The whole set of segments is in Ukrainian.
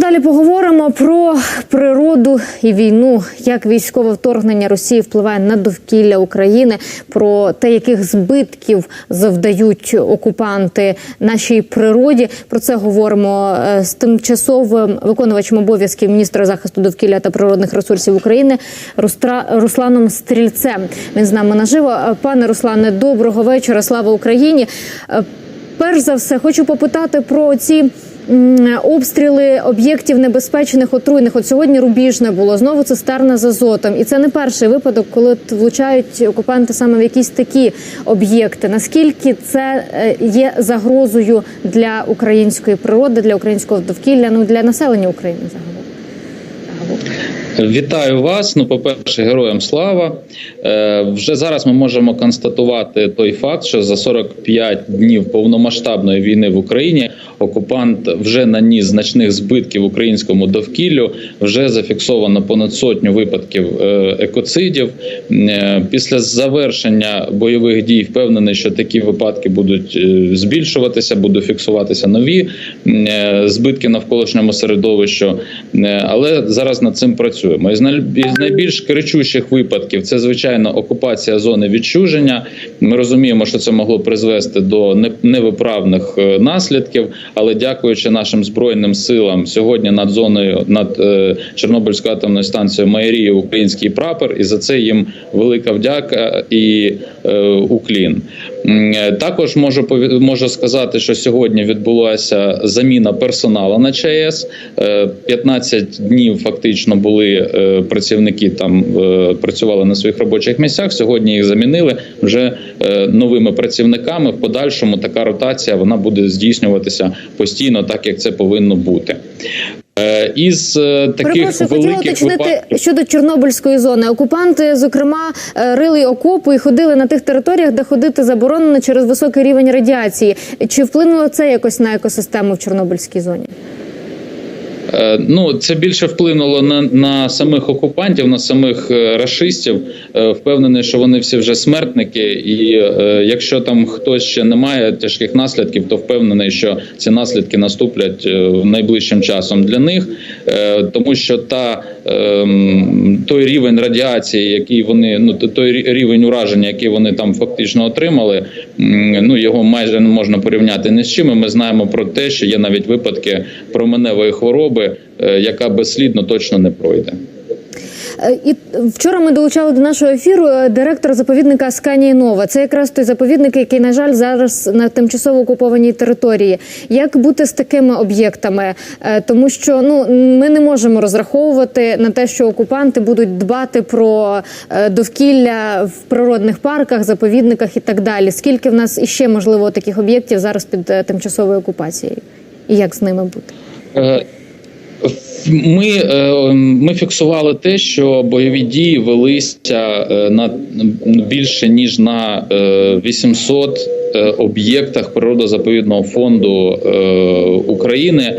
Далі поговоримо про природу і війну, як військове вторгнення Росії впливає на довкілля України, про те, яких збитків завдають окупанти нашій природі. Про це говоримо е, з тимчасовим виконувачем обов'язків міністра захисту довкілля та природних ресурсів України Русланом Стрільцем. Він з нами наживо. Е, Пане Руслане, доброго вечора. Слава Україні. Е, Перш за все, хочу попитати про ці обстріли об'єктів небезпечних отруйних. От сьогодні рубіжне було знову цистерна з азотом, і це не перший випадок, коли влучають окупанти саме в якісь такі об'єкти. Наскільки це е, є загрозою для української природи, для українського довкілля, ну для населення України загалом? Вітаю вас. Ну, по-перше, героям слава. Е, вже зараз ми можемо констатувати той факт, що за 45 днів повномасштабної війни в Україні окупант вже наніс значних збитків українському довкіллю. Вже зафіксовано понад сотню випадків е, екоцидів. Е, після завершення бойових дій впевнений, що такі випадки будуть е, збільшуватися, будуть фіксуватися нові збитки навколишньому середовищу. Але зараз над цим працюємо. Із із найбільш кричущих випадків це звичайно окупація зони відчуження. Ми розуміємо, що це могло призвести до невиправних е, наслідків. Але дякуючи нашим збройним силам, сьогодні над зоною над е, Чорнобильською атомною станцією майоріє український прапор, і за це їм велика вдяка і е, уклін. Е, Також можу можу сказати, що сьогодні відбулася заміна персоналу на ЧАЕС. Е, 15 днів фактично були е, працівники там е, працювали на своїх робочих місцях. Сьогодні їх замінили вже е, новими працівниками. В подальшому така ротація вона буде здійснюватися постійно, так як це повинно бути. Е, Із е, таких Перепрошую, хотіла великих уточнити випадків щодо Чорнобильської зони. Окупанти, зокрема, е, рили окопи і ходили на тих територіях, де ходити заборонено через високий рівень радіації. Чи вплинуло це якось на екосистему в Чорнобильській зоні? Е, Ну, це більше вплинуло на, на самих окупантів, на самих расистів. Е, Впевнений, що вони всі вже смертники, і е, якщо там хтось ще не має тяжких наслідків, то впевнений, що ці наслідки наступлять е, найближчим часом для них, Е, тому що та той рівень радіації, який вони ну той рівень ураження, який вони там фактично отримали, ну його майже не можна порівняти ні з чим. Ми знаємо про те, що є навіть випадки променевої хвороби, е, яка безслідно точно не пройде. Е, І вчора ми долучали до нашого ефіру е, директора заповідника Асканії Нова. Це якраз той заповідник, який, на жаль, зараз на тимчасово окупованій території. Як бути з такими об'єктами? Е, Тому що ну ми не можемо розраховувати на те, що окупанти будуть дбати про довкілля в природних парках, заповідниках і так далі. Скільки в нас іще можливо таких об'єктів зараз під тимчасовою окупацією? І як з ними бути? Ми, е, ми фіксували те, що бойові дії велися е, на більше ніж на е, 800 е, об'єктах природозаповідного фонду е, України.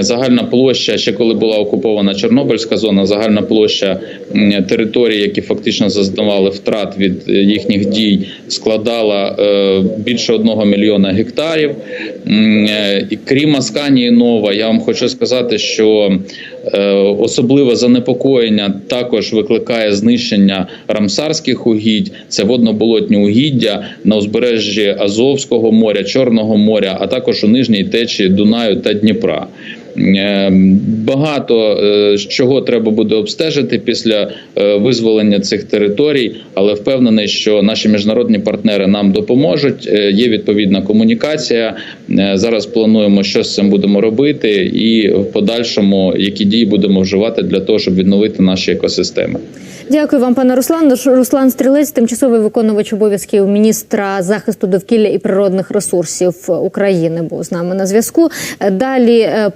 Загальна площа, ще коли була окупована Чорнобильська зона, загальна площа м, територій, які фактично зазнавали втрат від е, їхніх дій, складала е, більше одного мільйона гектарів. Е, І крім Асканії Нова, я вам хочу сказати, що е, особливе занепокоєння також викликає знищення рамсарських угідь, це водноболотні угіддя на узбережжі Азовського моря, Чорного моря, а також у нижній течії Дунаю та Дніпра. Е, Багато е, чого треба буде обстежити після е, визволення цих територій, але впевнений, що наші міжнародні партнери нам допоможуть. Є відповідна комунікація. Зараз плануємо, що з цим будемо робити, і в подальшому які дії будемо вживати для того, щоб відновити наші екосистеми. Дякую вам, пане Руслан. Руслан Стрілець, тимчасовий виконувач обов'язків міністра захисту довкілля і природних ресурсів України, був з нами на зв'язку. Далі е,